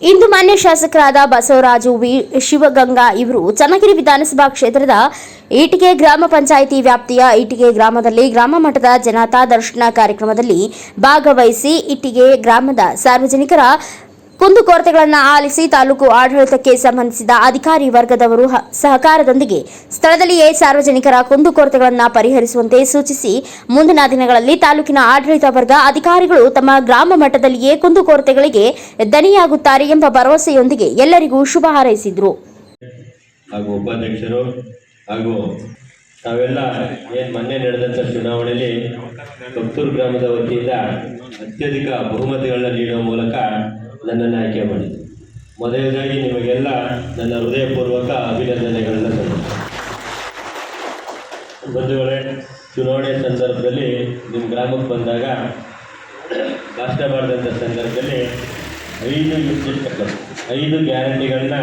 ಇಂದು ಮಾನ್ಯ ಶಾಸಕರಾದ ಬಸವರಾಜು ವಿ ಶಿವಗಂಗಾ ಇವರು ಚನ್ನಗಿರಿ ವಿಧಾನಸಭಾ ಕ್ಷೇತ್ರದ ಈಟಿಗೆ ಗ್ರಾಮ ಪಂಚಾಯಿತಿ ವ್ಯಾಪ್ತಿಯ ಈಟಿಗೆ ಗ್ರಾಮದಲ್ಲಿ ಗ್ರಾಮ ಮಟ್ಟದ ಜನತಾ ದರ್ಶನ ಕಾರ್ಯಕ್ರಮದಲ್ಲಿ ಭಾಗವಹಿಸಿ ಇಟ್ಟಿಗೆ ಗ್ರಾಮದ ಸಾರ್ವಜನಿಕರ ಕುಂದುಕೊರತೆಗಳನ್ನು ಆಲಿಸಿ ತಾಲೂಕು ಆಡಳಿತಕ್ಕೆ ಸಂಬಂಧಿಸಿದ ಅಧಿಕಾರಿ ವರ್ಗದವರು ಸಹಕಾರದೊಂದಿಗೆ ಸ್ಥಳದಲ್ಲಿಯೇ ಸಾರ್ವಜನಿಕರ ಕುಂದುಕೊರತೆಗಳನ್ನು ಪರಿಹರಿಸುವಂತೆ ಸೂಚಿಸಿ ಮುಂದಿನ ದಿನಗಳಲ್ಲಿ ತಾಲೂಕಿನ ಆಡಳಿತ ವರ್ಗ ಅಧಿಕಾರಿಗಳು ತಮ್ಮ ಗ್ರಾಮ ಮಟ್ಟದಲ್ಲಿಯೇ ಕುಂದುಕೊರತೆಗಳಿಗೆ ದನಿಯಾಗುತ್ತಾರೆ ಎಂಬ ಭರವಸೆಯೊಂದಿಗೆ ಎಲ್ಲರಿಗೂ ಶುಭ ಹಾರೈಸಿದರು. ಹಾಗೂ ಉಪಾಧ್ಯಕ್ಷರು ಮೊನ್ನೆ ಚುನಾವಣೆಯಲ್ಲಿ ಗ್ರಾಮದ ವತಿಯಿಂದ ಅತ್ಯಧಿಕ ಬಹುಮತಗಳನ್ನ ನೀಡುವ ಮೂಲಕ ನನ್ನನ್ನು ಆಯ್ಕೆ ಮಾಡಿದ್ದೆ. ಮೊದಲನೇದಾಗಿ ನಿಮಗೆಲ್ಲ ನನ್ನ ಹೃದಯಪೂರ್ವಕ ಅಭಿನಂದನೆಗಳನ್ನು. ಬಂಧುಗಳೇ, ಚುನಾವಣೆ ಸಂದರ್ಭದಲ್ಲಿ ನಿಮ್ಮ ಗ್ರಾಮಕ್ಕೆ ಬಂದಾಗ ಭಾಷಣ ಮಾಡಿದಂಥ ಸಂದರ್ಭದಲ್ಲಿ ಐದು ನಿರ್ದಿಷ್ಟ ಐದು ಗ್ಯಾರಂಟಿಗಳನ್ನ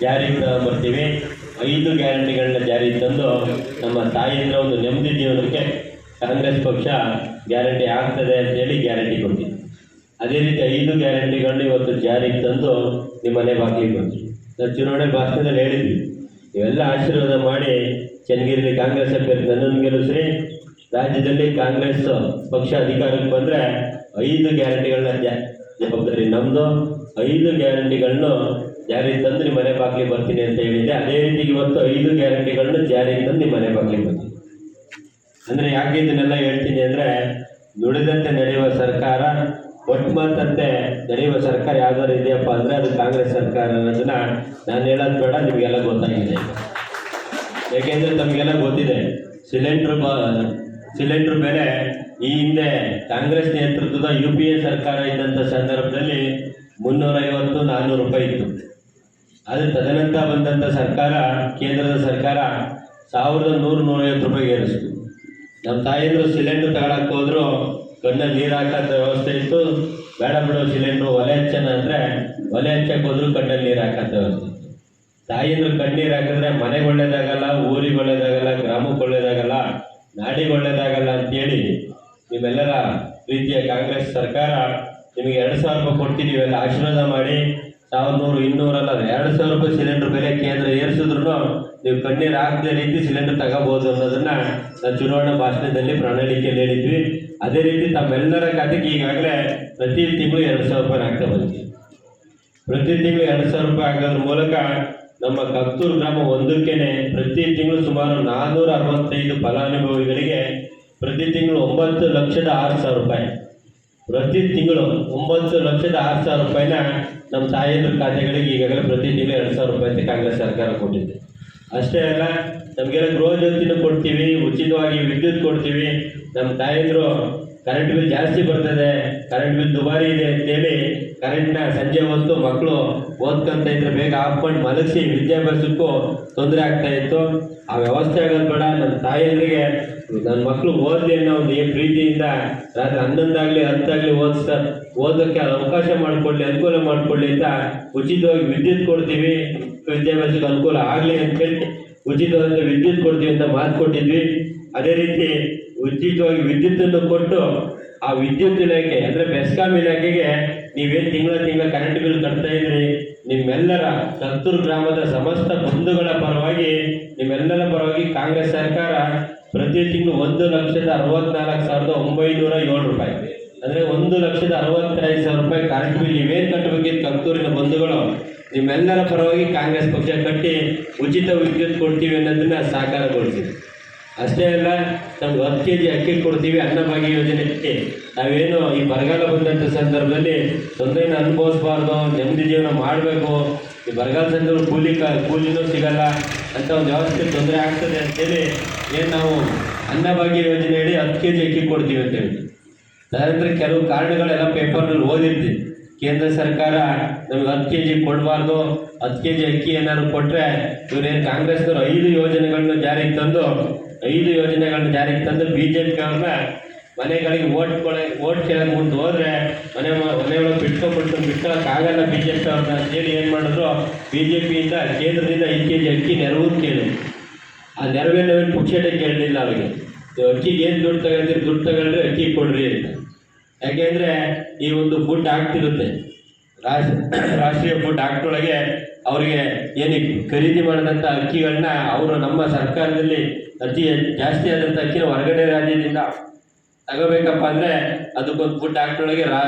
ಜಾರಿಗೆ ಬರ್ತೀವಿ. ಐದು ಗ್ಯಾರಂಟಿಗಳನ್ನ ಜಾರಿಗೆ ತಂದು ನಮ್ಮ ತಾಯಿಯಿಂದ ಒಂದು ನೆಮ್ಮದಿ ಜೀವನಕ್ಕೆ ಕಾಂಗ್ರೆಸ್ ಪಕ್ಷ ಗ್ಯಾರಂಟಿ ಆಗ್ತದೆ ಅಂತೇಳಿ ಗ್ಯಾರಂಟಿ ಕೊಟ್ಟಿದೆ ಅದೇ ರೀತಿ ಐದು ಗ್ಯಾರಂಟಿಗಳನ್ನ ಇವತ್ತು ಜಾರಿಗೆ ತಂದು ನಿಮ್ಮ ಮನೆ ಬಂದ್ವಿ ನಾವು ಚುನಾವಣೆ ಭಾಷಣದಲ್ಲಿ ಹೇಳಿದ್ವಿ. ಇವೆಲ್ಲ ಆಶೀರ್ವಾದ ಮಾಡಿ ಚನ್ನಗಿರಿಲಿ ಕಾಂಗ್ರೆಸ್ ಅಭ್ಯರ್ಥಿ ನನ್ನನ್ನು ಗೆಲ್ಲಿಸ್ರಿ. ರಾಜ್ಯದಲ್ಲಿ ಕಾಂಗ್ರೆಸ್ ಪಕ್ಷ ಅಧಿಕಾರಕ್ಕೆ ಬಂದರೆ ಐದು ಗ್ಯಾರಂಟಿಗಳನ್ನ ಜವಾಬ್ದಾರಿ ನಮ್ಮದು ಐದು ಗ್ಯಾರಂಟಿಗಳನ್ನು ಜಾರಿಗೆ ತಂದು ನಿಮ್ಮ ಮನೆ ಬಾಗಿಲಿಗೆ ಬರ್ತೀನಿ ಅಂತ ಹೇಳಿದ್ದೆ. ಅದೇ ರೀತಿ ಇವತ್ತು ಐದು ಗ್ಯಾರಂಟಿಗಳನ್ನು ಜಾರಿಗೆ ತಂದು ನಿಮ್ಮ ಮನೆ ಬಾಗಿಲಿಗೆ ಬರ್ತೀನಿ ಅಂದರೆ ಯಾಕೆ ಇದನ್ನೆಲ್ಲ ಹೇಳ್ತೀನಿ ಅಂದರೆ ನುಡಿದಂತೆ ನಡೆಯುವ ಸರ್ಕಾರ ಒಟ್ಟು ಮಾತಂತೆ ನಡೆಯುವ ಸರ್ಕಾರ ಯಾವ್ದಾದ್ರು ಇದೆಯಪ್ಪ ಅಂದರೆ ಅದು ಕಾಂಗ್ರೆಸ್ ಸರ್ಕಾರ ಅನ್ನೋದನ್ನ ನಾನು ಹೇಳೋದು ಬೇಡ, ನಿಮಗೆಲ್ಲ ಗೊತ್ತಾಗಿದೆ. ಯಾಕೆಂದರೆ ತಮಗೆಲ್ಲ ಗೊತ್ತಿದೆ, ಸಿಲಿಂಡ್ರ್ ಸಿಲಿಂಡ್ರ್ ಬೆಲೆ ಈ ಹಿಂದೆ ಕಾಂಗ್ರೆಸ್ ನೇತೃತ್ವದ ಯು ಪಿ ಎ ಸರ್ಕಾರ ಇದ್ದಂಥ ಸಂದರ್ಭದಲ್ಲಿ ಮುನ್ನೂರೈವತ್ತು ನಾನ್ನೂರು ರೂಪಾಯಿ ಇತ್ತು. ಆದರೆ ತದನಂತರ ಬಂದಂಥ ಸರ್ಕಾರ, ಕೇಂದ್ರದ ಸರ್ಕಾರ ಸಾವಿರದ ನೂರು ನೂರೈವತ್ತು ರೂಪಾಯಿಗೆ ಏರಿಸ್ತು. ನಮ್ಮ ತಾಯಿದ್ರು ಸಿಲಿಂಡ್ರ್ ತಗೊಳಕ್ಕೆ ಹೋದ್ರು ಕಣ್ಣಲ್ಲಿ ನೀರು ಹಾಕೋಂಥ ವ್ಯವಸ್ಥೆ ಇತ್ತು. ಬೇಡ ಬಿಡೋ, ಸಿಲಿಂಡ್ರು ಒಲೆ ಹಚ್ಚನ ಅಂದರೆ ಒಲೆ ಹಚ್ಚಕ್ಕೆ ಹೋದ್ರು ಕಣ್ಣಲ್ಲಿ ನೀರು ಹಾಕೋಂಥ ವ್ಯವಸ್ಥೆ ತಾಯಿದ್ರು ಕಣ್ಣೀರು ಹಾಕಿದ್ರೆ ಮನೆಗೆ ಒಳ್ಳೇದಾಗಲ್ಲ, ಊರಿಗೆ ಒಳ್ಳೇದಾಗಲ್ಲ, ಗ್ರಾಮಕ್ಕೆ ಒಳ್ಳೇದಾಗಲ್ಲ, ನಾಡಿಗೆ ಒಳ್ಳೇದಾಗಲ್ಲ ಅಂತೇಳಿ ನಿಮ್ಮೆಲ್ಲರ ಪ್ರೀತಿಯ ಕಾಂಗ್ರೆಸ್ ಸರ್ಕಾರ ನಿಮಗೆ ಎರಡು ಸಾವಿರ ರೂಪಾಯಿ ಕೊಡ್ತೀವಿ ನೀವೆಲ್ಲ ಆಶೀರ್ವಾದ ಮಾಡಿ ಸಾವಿರದ ನೂರು ಇನ್ನೂರಲ್ಲ ಎರಡು ಸಾವಿರ ರೂಪಾಯಿ ಸಿಲಿಂಡರ್ ಬೆಲೆ ಕೇಂದ್ರ ಏರಿಸಿದ್ರು ನೀವು ಕಣ್ಣೀರು ಹಾಕದೇ ರೀತಿ ಸಿಲಿಂಡರ್ ತಗೋಬೋದು ಅನ್ನೋದನ್ನ ನಾವು ಚುನಾವಣಾ ಭಾಷಣದಲ್ಲಿ ಪ್ರಣಾಳಿಕೆಯಲ್ಲಿ ಹೇಳಿದ್ವಿ ಅದೇ ರೀತಿ ತಮ್ಮೆಲ್ಲರ ಖಾತೆಗೆ ಈಗಾಗಲೇ ಪ್ರತಿ ತಿಂಗಳು ಎರಡು ಸಾವಿರ ರೂಪಾಯಿ ಆಗ್ತಾ ಬಂದಿದೆ. ಪ್ರತಿ ತಿಂಗಳು ಎರಡು ಸಾವಿರ ರೂಪಾಯಿ ಆಗೋದ್ರ ಮೂಲಕ ನಮ್ಮ ಕತ್ತೂರು ಗ್ರಾಮ ಒಂದಕ್ಕೇನೆ ಪ್ರತಿ ತಿಂಗಳು ಸುಮಾರು ನಾನ್ನೂರ ಅರವತ್ತೈದು ಫಲಾನುಭವಿಗಳಿಗೆ ಪ್ರತಿ ತಿಂಗಳು ಒಂಬತ್ತು ಲಕ್ಷದ ಆರು ಸಾವಿರ ರೂಪಾಯಿ. ಪ್ರತಿ ತಿಂಗಳು ಒಂಬತ್ತು ಲಕ್ಷದ ಆರು ಸಾವಿರ ರೂಪಾಯಿನ ನಮ್ಮ ತಾಯಿಯದ್ರ ಖಾತೆಗಳಿಗೆ ಈಗಾಗಲೇ ಪ್ರತಿ ತಿಂಗಳು ಎರಡು ಸಾವಿರ ರೂಪಾಯಿ ಕಾಂಗ್ರೆಸ್ ಸರ್ಕಾರ ಕೊಟ್ಟಿದೆ. ಅಷ್ಟೇ ಅಲ್ಲ ನಮಗೆಲ್ಲ ಗೃಹ ಜ್ಯೋತಿನೂ ಕೊಡ್ತೀವಿ ಉಚಿತವಾಗಿ ವಿದ್ಯುತ್ ಕೊಡ್ತೀವಿ. ನಮ್ಮ ತಾಯಂದ್ರು ಕರೆಂಟ್ ಬಿಲ್ ಜಾಸ್ತಿ ಬರ್ತದೆ ಕರೆಂಟ್ ಬಿಲ್ ದುಬಾರಿ ಇದೆ ಅಂತೇಳಿ ಕರೆಂಟ್ನ ಸಂಜೆ ಹೊತ್ತು ಮಕ್ಕಳು ಓದ್ಕೊಂತ ಇದ್ರೆ ಬೇಗ ಹಾಕೊಂಡು ಮಲಗಿಸಿ ವಿದ್ಯಾಭ್ಯಾಸಕ್ಕೂ ತೊಂದರೆ ಆಗ್ತಾ ಇತ್ತು. ಆ ವ್ಯವಸ್ಥೆ ಆಗೋದು ಬೇಡ. ನನ್ನ ತಾಯಿಯರಿಗೆ ನನ್ನ ಮಕ್ಕಳು ಓದಲಿ ಅನ್ನೋ ಒಂದು ಏನು ಪ್ರೀತಿಯಿಂದ ರಾತ್ರಿ ಹನ್ನೊಂದಾಗಲಿ, ಹತ್ತಾಗಲಿ ಓದಿಸ್ತಾ ಓದೋಕ್ಕೆ ಅವಕಾಶ ಮಾಡಿಕೊಡ್ಲಿ, ಅನುಕೂಲ ಮಾಡಿಕೊಡ್ಲಿ ಅಂತ ಉಚಿತವಾಗಿ ವಿದ್ಯುತ್ ಕೊಡ್ತೀವಿ. ವಿದ್ಯಾಭ್ಯಾಸಕ್ಕೆ ಅನುಕೂಲ ಆಗಲಿ ಅಂತೇಳಿ ಉಚಿತವಾಗಿ ವಿದ್ಯುತ್ ಕೊಡ್ತೀವಿ ಅಂತ ಮಾತು ಕೊಟ್ಟಿದ್ವಿ. ಅದೇ ರೀತಿ ಉಚಿತವಾಗಿ ವಿದ್ಯುತ್ತನ್ನು ಕೊಟ್ಟು ಆ ವಿದ್ಯುತ್ ಇಲಾಖೆ, ಅಂದರೆ ಬೆಸ್ಕಾಂ ಇಲಾಖೆಗೆ ನೀವೇನು ತಿಂಗಳ ತಿಂಗಳ ಕರೆಂಟ್ ಬಿಲ್ ಕಟ್ತಾ ಇದ್ರಿ, ನಿಮ್ಮೆಲ್ಲರ ಕತ್ತೂರು ಗ್ರಾಮದ ಸಮಸ್ತ ಬಂಧುಗಳ ಪರವಾಗಿ, ನಿಮ್ಮೆಲ್ಲರ ಪರವಾಗಿ ಕಾಂಗ್ರೆಸ್ ಸರ್ಕಾರ ಪ್ರತಿ ತಿಂಗಳು ಒಂದು ಲಕ್ಷದ ಅರವತ್ನಾಲ್ಕು ಸಾವಿರದ ಒಂಬೈನೂರ ಏಳು ರೂಪಾಯಿ. ಅಂದರೆ ಒಂದು ಲಕ್ಷದ ಅರವತ್ತೈದು ಸಾವಿರ ರೂಪಾಯಿ ಕರೆಂಟ್ ಬಿಲ್ ನೀವೇನು ಕಟ್ಟಬೇಕಿತ್ತು ಕತ್ತೂರಿನ ಬಂಧುಗಳು, ನಿಮ್ಮೆಲ್ಲರ ಪರವಾಗಿ ಕಾಂಗ್ರೆಸ್ ಪಕ್ಷ ಕಟ್ಟಿ ಉಚಿತ ವಿದ್ಯುತ್ ಕೊಡ್ತೀವಿ ಅನ್ನೋದನ್ನ ಸಾಕಾರಗೊಳಿಸಿದೆ. ಅಷ್ಟೇ ಅಲ್ಲ ನಮ್ಗೆ ಹತ್ತು ಕೆ ಜಿ ಅಕ್ಕಿ ಕೊಡ್ತೀವಿ ಅನ್ನಭಾಗ್ಯ ಯೋಜನೆಗೆ. ನಾವೇನು ಈ ಬರಗಾಲ ಬಂದಂಥ ಸಂದರ್ಭದಲ್ಲಿ ತೊಂದರೆನ ಅನುಭವಿಸ್ಬಾರ್ದು, ನೆಮ್ಮದಿ ಜೀವನ ಮಾಡಬೇಕು. ಈ ಬರಗಾಲ ಸಂದರ್ಭ ಕೂಲಿ ಕ, ಕೂಲಿನೂ ಸಿಗಲ್ಲ. ಅಂತ ಒಂದು ವ್ಯವಸ್ಥೆ ತೊಂದರೆ ಆಗ್ತದೆ ಅಂತೇಳಿ ಏನು ನಾವು ಅನ್ನಭಾಗ್ಯ ಯೋಜನೆ ಹೇಳಿ ಹತ್ತು ಕೆ ಜಿ ಅಕ್ಕಿ ಕೊಡ್ತೀವಿ ಅಂತೇಳಿ. ತದನಂತರ ಕೆಲವು ಕಾರಣಗಳೆಲ್ಲ ಪೇಪರ್ನಲ್ಲಿ ಓದಿರ್ತೀವಿ ಕೇಂದ್ರ ಸರ್ಕಾರ ನಮ್ಗೆ ಹತ್ತು ಕೆ ಜಿ ಕೊಡಬಾರ್ದು, ಹತ್ತು ಕೆ ಜಿ ಅಕ್ಕಿ ಏನಾದ್ರು ಕೊಟ್ಟರೆ ಇವರೇನು ಕಾಂಗ್ರೆಸ್ನವರು ಐದು ಯೋಜನೆಗಳನ್ನ ಜಾರಿಗೆ ತಂದು ಐದು ಯೋಜನೆಗಳನ್ನ ಜಾರಿಗೆ ತಂದು ಬಿ ಜೆ ಮನೆಗಳಿಗೆ ಓಟ್ ಕೊಳೆ, ಓಟ್ ಕೇಳಕ್ಕೆ ಮುಂದೆ ಹೋದ್ರೆ ಮನೆ ಮನೆಯೊಳಗೆ ಬಿಟ್ಕೊಂಡ್ಬಿಟ್ಟು ಬಿಟ್ಕೊಳಕ್ಕಾಗಲ್ಲ ಬಿ ಜೆ ಪಿ ಅವ್ರನ್ನ ಅಂತೇಳಿ ಏನು ಮಾಡಿದ್ರು? ಬಿ ಜೆ ಪಿಯಿಂದ ಕೇಂದ್ರದಿಂದ ಐದು ಕೆ ಜಿ ಅಕ್ಕಿ ನೆರವು ಕೇಳಿ. ಆ ನೆರವೇನು ಪುಕ್ಷಟೆ ಕೇಳಲಿಲ್ಲ ಅವರಿಗೆ. ಅಕ್ಕಿಗೆ ಏನು ದುಡ್ಡು ತಗೊಂಡಿರಿ, ದುಡ್ಡು ತಗೊಂಡ್ರೆ ಅಕ್ಕಿ ಕೊಡ್ರಿ ಅಂತ. ಯಾಕೆಂದರೆ ಈ ಒಂದು ಫುಡ್ ಆಗ್ತಿರುತ್ತೆ. ರಾಷ್ಟ್ರ, ರಾಷ್ಟ್ರೀಯ ಫುಡ್ ಆಕ್ಟ್ ಒಳಗೆ ಅವರಿಗೆ ಏನಕ್ಕೆ ಖರೀದಿ ಮಾಡಿದಂಥ ಅಕ್ಕಿಗಳನ್ನ ಅವರು ನಮ್ಮ ಸರ್ಕಾರದಲ್ಲಿ ಅತಿ ಜಾಸ್ತಿ ಆದಂಥ ಅಕ್ಕಿನ ಹೊರಗಡೆ ರಾಜ್ಯದಿಂದ ತಗೋಬೇಕಪ್ಪ ಅಂದರೆ ಅದಕ್ಕೊಂದು ಫುಡ್ ಆಕ್ಟ್ ಒಳಗೆ ರಾ,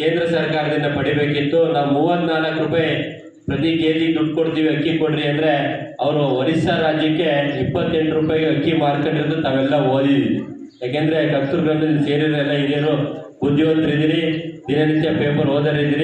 ಕೇಂದ್ರ ಸರ್ಕಾರದಿಂದ ಪಡಿಬೇಕಿತ್ತು. ನಾವು ಮೂವತ್ತ್ನಾಲ್ಕು ರೂಪಾಯಿ ಪ್ರತಿ ಕೆ ಜಿ ದುಡ್ಡು ಕೊಡ್ತೀವಿ ಅಕ್ಕಿ ಕೊಡ್ರಿ ಅಂದರೆ ಅವರು ಒರಿಸ್ಸಾ ರಾಜ್ಯಕ್ಕೆ ಇಪ್ಪತ್ತೆಂಟು ರೂಪಾಯಿಗೆ ಅಕ್ಕಿ ಮಾರ್ಕೊಂಡಿರೋದು ತಾವೆಲ್ಲ ಓದಿದ್ದೀವಿ ಯಾಕೆಂದರೆ ಕಸ್ತೂರ್ ಗ್ರಂಥದಲ್ಲಿ ಸೇರಿರೋ ಎಲ್ಲ ಹಿರಿಯರು ಬುದ್ಧಿವಂತರಿದ್ದೀರಿ, ದಿನನಿತ್ಯ ಪೇಪರ್ ಓದೋರಿದ್ದೀರಿ.